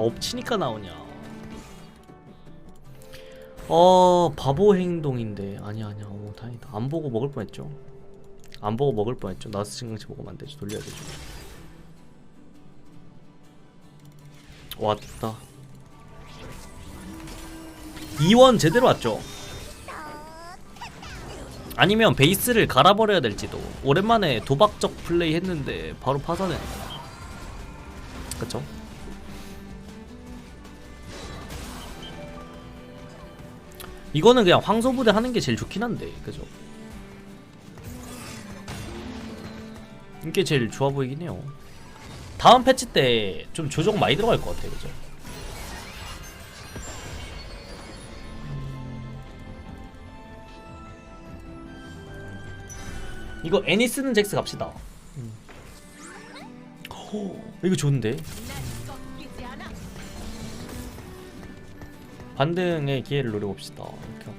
아 엎치니까 나오냐. 어 바보 행동인데. 아니야 아니야. 오 다행이다. 안 보고 먹을 뻔했죠. 안 보고 먹을 뻔했죠. 나스 증강치 먹으면 안 되죠. 돌려야 되죠. 왔다. 2원 제대로 왔죠. 아니면 베이스를 갈아버려야 될지도. 오랜만에 도박적 플레이 했는데 바로 파산해. 그쵸? 이거는 그냥 황소부대 하는 게 제일 좋긴 한데 그죠? 이게 제일 좋아 보이긴 해요 다음 패치 때 좀 조정 많이 들어갈 것 같아요 그죠? 이거 애니 쓰는 잭스 갑시다 음. 호, 이거 좋은데 반등의 기회를 노려봅시다. 이렇게 하고.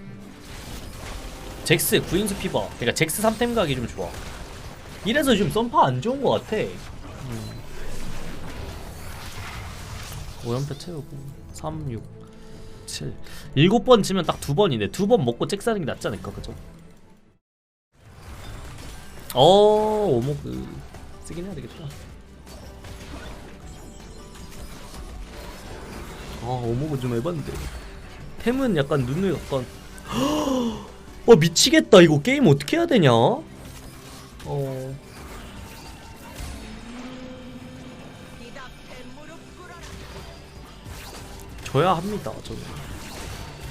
잭스 구인수 피버 그러니까 잭스 3템 각이 좀 좋아. 이래서 지금 썬파 안 좋은 것 같아. 음. 5연패 채우고. 3, 6, 7 7번 치면 딱두 번인데 두번 먹고 잭스 하는 게 낫지 않을까 그죠? 어 오모그 쓰긴 해야 되겠다. 아 오모그 좀 해봤는데 템은 약간 눈을 약간 어 미치겠다. 이거 게임 어떻게 해야 되냐? 어. 져야 합니다 저는.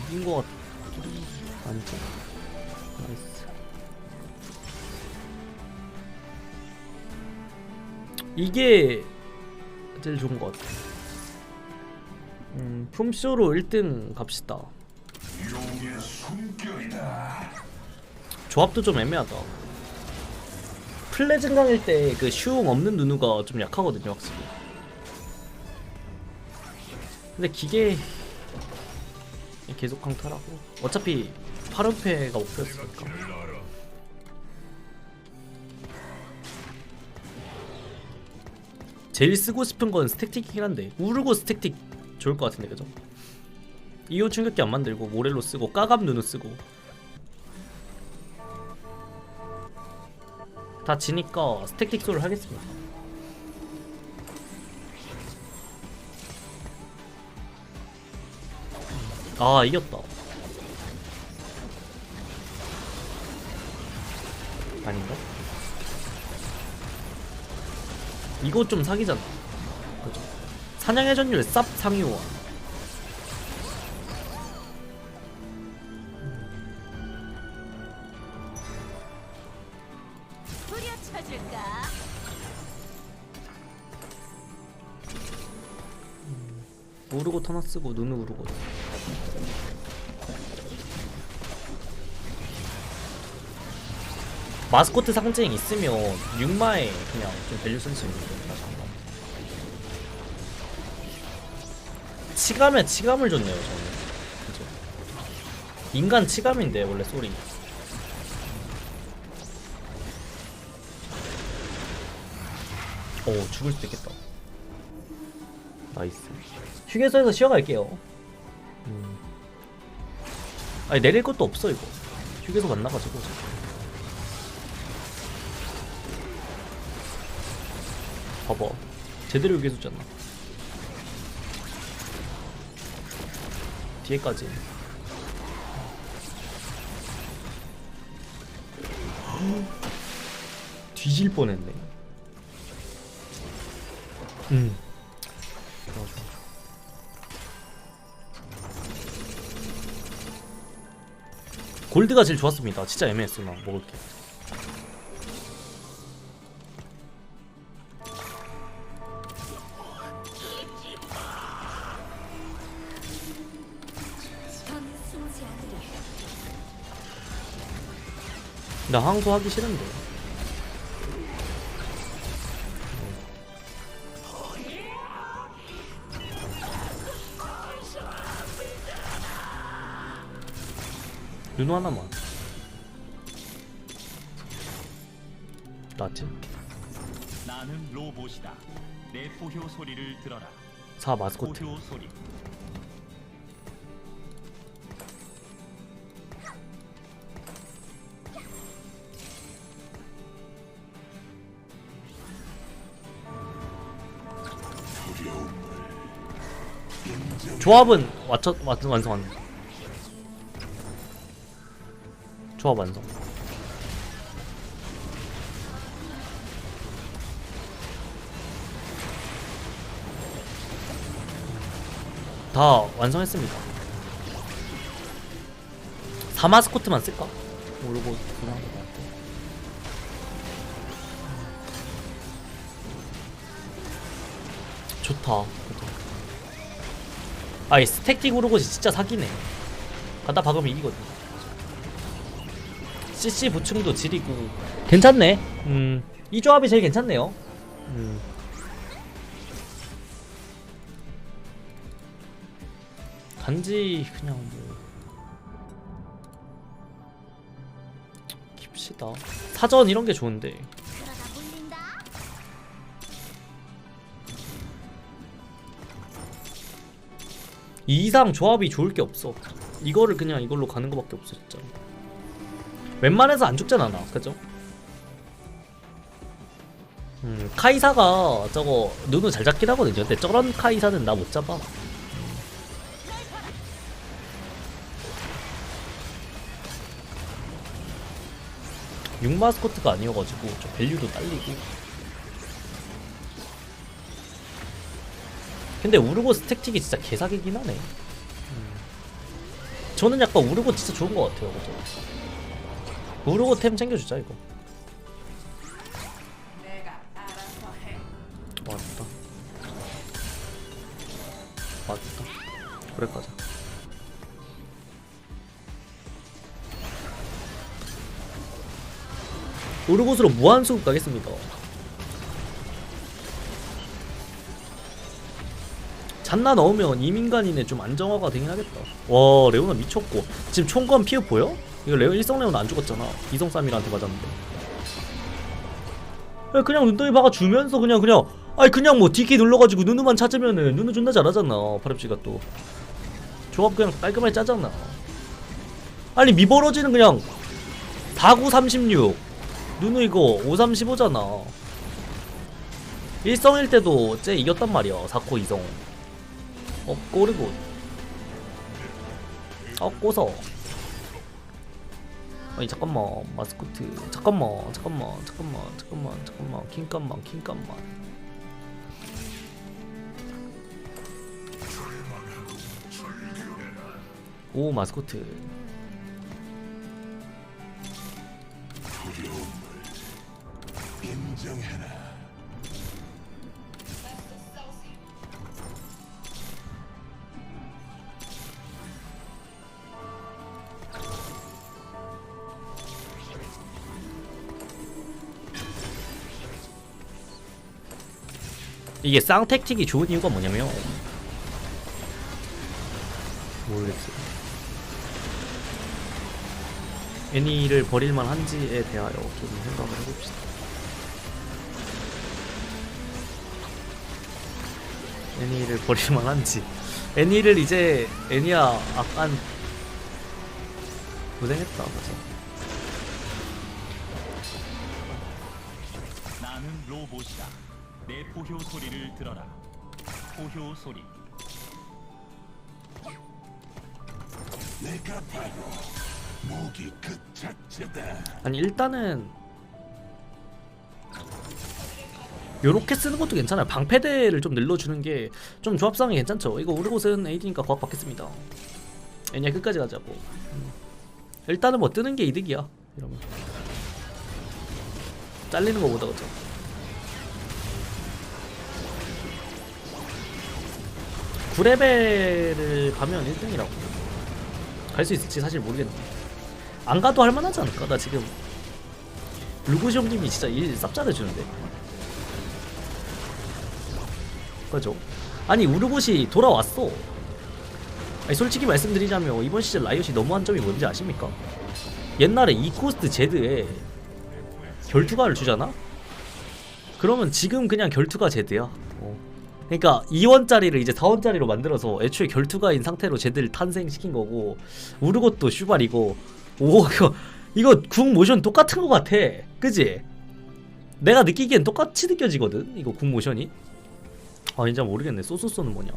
이긴 거 같긴 아니죠. 나이스. 이게 제일 좋은 것 같아 음 품쇼로 1등 갑시다. 조합도 좀 애매하다. 플레 증강일 때 그 슈웅 없는 누누가 좀 약하거든요 확실히. 근데 기계 계속 강타라고. 어차피 8연패가 목표였으니까. 제일 쓰고 싶은 건 스택틱이긴 한데 우르고 스택틱 좋을 것 같은데 그죠? 이호 충격기 안 만들고 모렐로 쓰고 까갑 누누 쓰고 다 지니까 스택틱 소를 하겠습니다 아 이겼다 아닌가? 이거 좀 사기잖아 사냥의 전율 쌉 상위호환 후려쳐줄까? 우르고 터너 쓰고 눈을 우르고. 마스코트 상징 있으면 6마에 그냥 좀 밸류 쓸수 있는데 다 치감에 치감을 줬네요 저는. 그죠? 인간 치감인데 원래 소리. 오 죽을 수도 있겠다. 나이스. 휴게소에서 쉬어갈게요. 음. 아니 내릴 것도 없어 이거. 휴게소 만나가지고 봐봐. 제대로 휴게소잖아 뒤에까지 뒤질 뻔했네 음 좋아 좋아 골드가 제일 좋았습니다. 진짜 애매했어 나 먹을 게. 나 항소 하기 싫은데. 윤호 하나만. 낫지? 나는 로봇이다. 내 포효 소리를 들어라. 4 마스코트 포효 소리 조합은 완전 완전 완성한 조합 완성 다 완성했습니다 4마스코트만 쓸까? 모르고 그냥 한것 같아 좋다. 아이 스택틱 우르고시 진짜 사기네. 갖다 박으면 이기거든. CC 보충도 지리고. 괜찮네. 음 이 조합이 제일 괜찮네요. 음. 단지 그냥 뭐 깁시다. 사전 이런 게 좋은데 이 이상 조합이 좋을 게 없어. 이거를 그냥 이걸로 가는 거밖에 없어 진짜. 웬만해서 안 죽잖아 나, 그죠? 음, 카이사가 저거 눈을 잘 잡긴 하거든요. 근데 저런 카이사는 나 못 잡아. 육 마스코트가 아니어가지고 좀 밸류도 딸리고. 근데 우르고 스택틱이 진짜 개사기긴 하네. 음. 저는 약간 우르고 진짜 좋은 것 같아요. 그죠? 우르고 템 챙겨주자 이거. 왔다. 왔다. 그래 가자. 우르고스로 무한 수급 가겠습니다. 잔나 넣으면 이민간이네 좀 안정화가 되긴 하겠다. 와 레오나 미쳤고 지금 총검 피해 보여? 이거 레오 일성 레오나 안 죽었잖아. 이성 쌈이한테 맞았는데. 야, 그냥 눈덩이 박아 주면서 그냥 그냥 아니 그냥 뭐 D키 눌러가지고 누누만 찾으면은 누누 존나 잘하잖아 파랩지가 또 조합 그냥 깔끔하게 짜잖아. 아니 미버러지는 그냥 4936 누누 이거 5315잖아. 일성일 때도 쟤 이겼단 말이야 4코 이성. 어 꼬르고. 어 꼬서. 아니 잠깐만. 마스코트. 잠깐만 잠깐만 잠깐만 잠깐만 잠깐만. 킹깐만 킹깐만. 오 마스코트 이게 쌍택틱이 좋은 이유가 뭐냐면 모르겠어요. 애니를 버릴만 한지에 대하여 좀 생각을 해봅시다. 애니를 버릴만 한지. 애니를 이제 애니야 약간 고생했다 맞아 나는 로봇이다 내 포효 소리를 들어라. 포효 소리. 내가 바로 무기 그 자체다. 아니 일단은 요렇게 쓰는 것도 괜찮아요. 방패대를 좀 늘려주는 게 좀 조합상이 괜찮죠. 이거 우르곳은 AD니까 고압 받겠습니다. 애니야 끝까지 가자고. 음. 일단은 뭐 뜨는 게 이득이야 이러면. 잘리는 거보다 그죠 구레벨을 가면 1등이라고 갈 수 있을지 사실 모르겠는데 안 가도 할만하지 않을까? 나 지금 루고시 형님이 진짜 일 쌉 잘해주는데 그죠? 아니 우르고시 돌아왔어 아니 솔직히 말씀드리자면 이번 시즌 라이엇이 너무한 점이 뭔지 아십니까? 옛날에 이코스트 제드에 결투가를 주잖아? 그러면 지금 그냥 결투가 제드야 어. 그러니까 2원짜리를 이제 4원짜리로 만들어서 애초에 결투가인 상태로 쟤들 탄생시킨 거고 우르고도 슈발이고 오 이거 이거 궁 모션 똑같은 거 같아. 그지? 내가 느끼기엔 똑같이 느껴지거든 이거 궁 모션이. 아 진짜 모르겠네. 소소소는 뭐냐?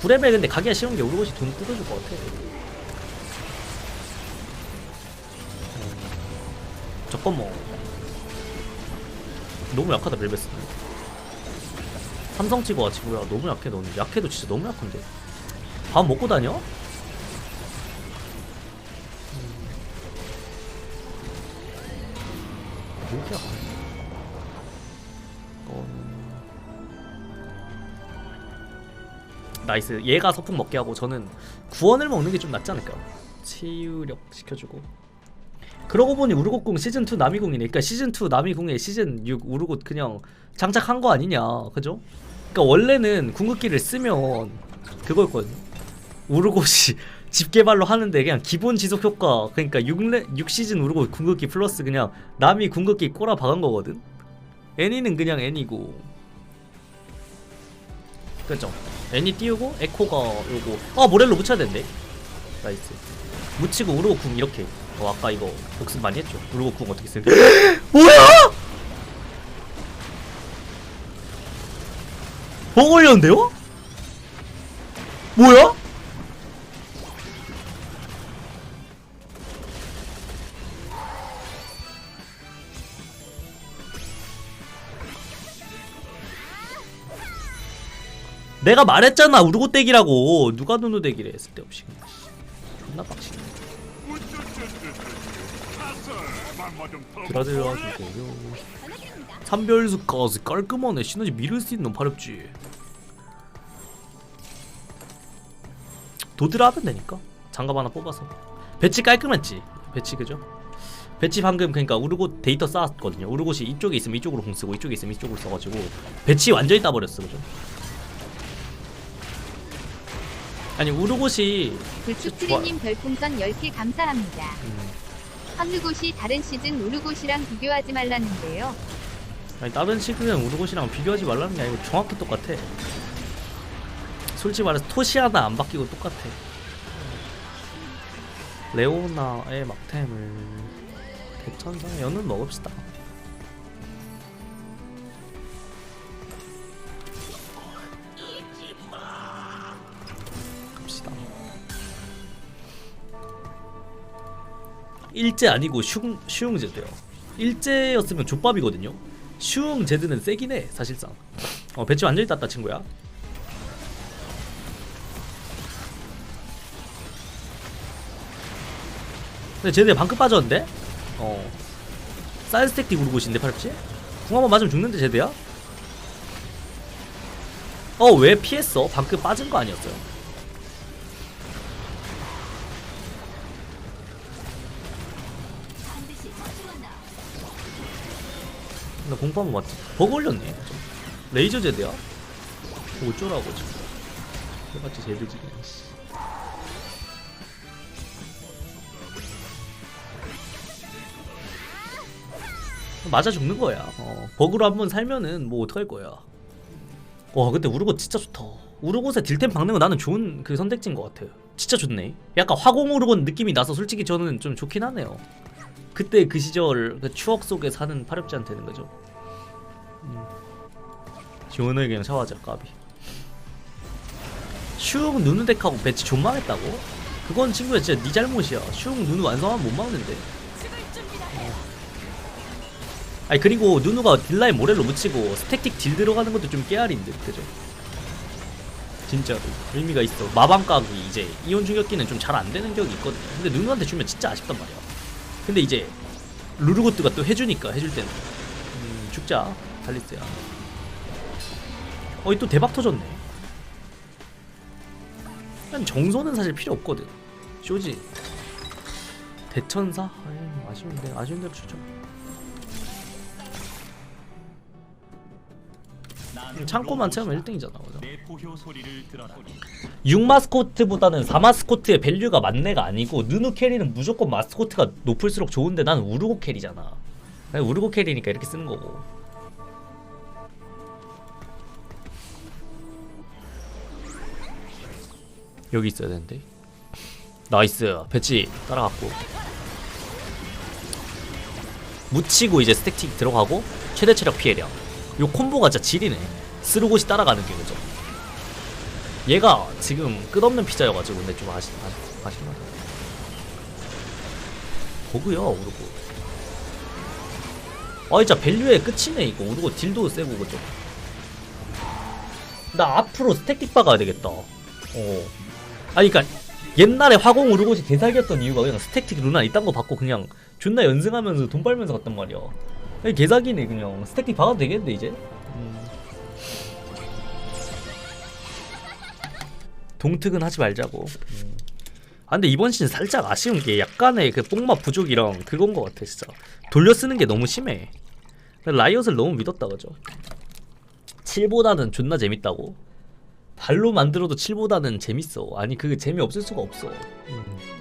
9레벨 근데 가기가 쉬운 게 우르고시 돈 뜯어줄 것 같아. 음, 잠깐만 너무 약하다 벨베스 삼성 찍어와 친구야 너무 약해 너는 약해도 진짜 너무 약한데 밥 먹고 다녀? 음. 뭐야 어... 나이스 얘가 서풍 먹게 하고 저는 구원을 먹는 게 좀 낫지 않을까요? 치유력 시켜주고 그러고 보니 우르고궁 시즌2 남이궁이네 그니까 시즌2 남이궁에 시즌6 우르고 그냥 장착한 거 아니냐 그죠? 그니까 원래는 궁극기를 쓰면 그거였거든요. 우르고시 집개발로 하는데 그냥 기본 지속 효과 그러니까 6레, 6시즌 우르고 궁극기 플러스 그냥 남이 궁극기 꼬라 박은 거거든? 애니는 그냥 애니고. 그죠? 애니 띄우고 에코가 요거. 아 모렐로 묻혀야 된대. 나이스. 묻히고 우르고 궁 이렇게. 어 아까 이거 복습 많이 했죠? 우르고 궁 어떻게 쓰는데 뭐야 뭐 걸렸는데요? 뭐야? 내가 말했잖아 우르고 떼기라고 누가 누누 떼기래 쓸데없이. 존나 빡치네 주세요 삼별수까지 깔끔하네 시너지 밀을 수 있는 파렵지 도드라 하면 되니까 장갑 하나 뽑아서 배치 깔끔했지 배치 그죠? 배치 방금 그러니까 우르고 데이터 쌓았거든요 우르고시 이쪽에 있으면 이쪽으로 공 쓰고 이쪽에 있으면 이쪽으로 써가지고 배치 완전히 따버렸어 그죠? 아니 우르고시 불축트리님 별풍선 10개 감사합니다. 음, 황르곳이 다른 시즌 우르곳이랑 비교하지 말라는데요. 아니 다른 시그는 우르고시랑 비교하지 말라는 게 아니고 정확히 똑같아 솔직히 말해서 토시 하나 안 바뀌고 똑같아. 레오나의 막템을 대천상에 연은 먹읍시다. 갑시다. 일제 아니고 슝, 슝제도요. 일제였으면 족밥이거든요. 슝제드는 세긴 해 사실상. 어 배치 완전히 땄다 친구야 근데 쟤네 방금 빠졌는데? 어 사이드스택 띠 우르고 있는데 팔찌? 궁 한번 맞으면 죽는데 쟤네야? 어 왜 피했어? 방금 빠진 거 아니었어요? 나 공포 한번 맞지? 버그 올렸네 레이저 제드야? 어쩌라고 지금 해봤지 제드지 맞아 죽는 거야. 어, 버그로 한번 살면은 뭐 어떡할 거야. 와 근데 우르고 진짜 좋다. 우르고세 딜템 박는 거 나는 좋은 그 선택지인 것 같아요 진짜 좋네. 약간 화공 우르고 느낌이 나서 솔직히 저는 좀 좋긴 하네요. 그때 그 시절 그 추억 속에 사는 파렵지한테는 거죠. 시원하게 그냥 샤워하자 까비. 슈웅 누누 덱하고 배치 존망했다고? 그건 친구야 진짜 네 잘못이야. 슈웅 누누 완성하면 못 막는데. 아니 그리고 누누가 딜라인 모렐로 묻히고 스택틱 딜 들어가는 것도 좀 깨알인데 그죠? 진짜로 의미가 있어. 마방 까기 이제 이온 충격기는 좀 잘 안 되는 격이 있거든요. 근데 누누한테 주면 진짜 아쉽단 말이야. 근데 이제 루르고트가 또 해주니까 해줄 때는. 음, 죽자 달리스야. 어이 또 대박 터졌네. 난 정소는 사실 필요 없거든. 쇼지. 대천사? 아이 아쉬운데 아쉬운 대로 주 창고만 채우면 1등이잖아 그죠? 육 마스코트보다는 4 마스코트의 밸류가 만내가 아니고 느누 캐리는 무조건 마스코트가 높을수록 좋은데 난 우르고 캐리잖아. 우르고 캐리니까 이렇게 쓰는 거고. 여기 있어야 되는데. 나이스. 배치 따라갔고. 묻히고 이제 스택틱 들어가고 최대 체력 피해량. 요 콤보가 진짜 지리네. 스르고시 따라가는 게 그죠? 얘가 지금 끝없는 피자여가지고 근데 좀 아쉽, 아, 아쉽나 버그야 오르고. 아 진짜 밸류의 끝이네 이거. 오르고 딜도 세고 그죠? 나 앞으로 스택틱 박아야 되겠다. 어. 아니 그니까 옛날에 화공 우르고시 개사기였던 이유가 그냥 스택틱 루나 이딴 거 받고 그냥 존나 연승하면서 돈 벌면서 갔단 말이야 개사기네 그냥. 스택틱 박아도 되겠는데 이제? 동특은 하지 말자고. 음. 아 근데 이번 시즌 살짝 아쉬운 게 약간의 그 뽕맛 부족이랑 그건 거 같아 진짜. 돌려 쓰는 게 너무 심해. 라이엇을 너무 믿었다 그죠? 7보다는 존나 재밌다고. 발로 만들어도 7보다는 재밌어. 아니 그 재미없을 수가 없어. 음.